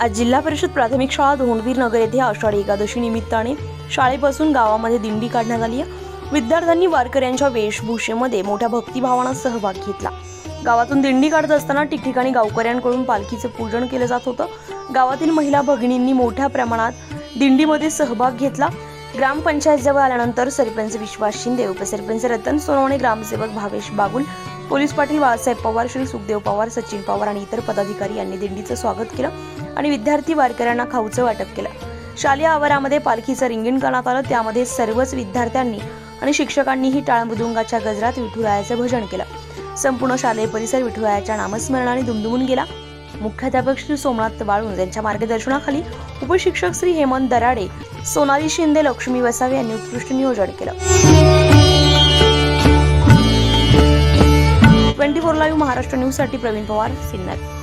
आज जिल्हा परिषद प्राथमिक शाळा धोंडवीर नगर येथे आषाढी एकादशी निमित्ताने शाळेपासून गावामध्ये दिंडी काढण्यात आली आहे. विद्यार्थ्यांनी वारकऱ्यांच्या वेशभूषेमध्ये मोठ्या भक्तिभावानं सहभाग घेतला. गावातून दिंडी काढत असताना ठिकठिकाणी गावकऱ्यांकडून पालखीचं पूजन केलं जात होतं. गावातील महिला भगिनींनी मोठ्या प्रमाणात दिंडीमध्ये सहभाग घेतला. ग्रामपंचायत जवळ आल्यानंतर सरपंच विश्वास शिंदे उपसरपंच रतन सोनवणे ग्रामसेवक भावेश बागुल पोलीस पाटील बाळासाहेब पवार श्री सुखदेव पवार सचिन पवार आणि इतर पदाधिकारी यांनी दिंडीचं स्वागत केलं. आणि विद्यार्थी वारकऱ्यांना खाऊचं वाटप केलं. शालेय आवारामध्ये पालखीचं रिंगण करण्यात आलं. त्यामध्ये सर्वच विद्यार्थ्यांनी आणि शिक्षकांनीही टाळमृदुंगाच्या गजरात विठुरायाचं भजन केलं. संपूर्ण शालेय परिसर विठुरायाच्या नामस्मरणाने दुमदुमून गेला. मुख्याध्यापक श्री सोमनाथ वाळून यांच्या मार्गदर्शनाखाली उपशिक्षक श्री हेमंत दराडे सोनाली शिंदे लक्ष्मी वसावे यांनी उत्कृष्ट नियोजन केलं. ट्वेंटी फोर लाईव्ह महाराष्ट्र न्यूजसाठी प्रवीण पवार सिन्नर.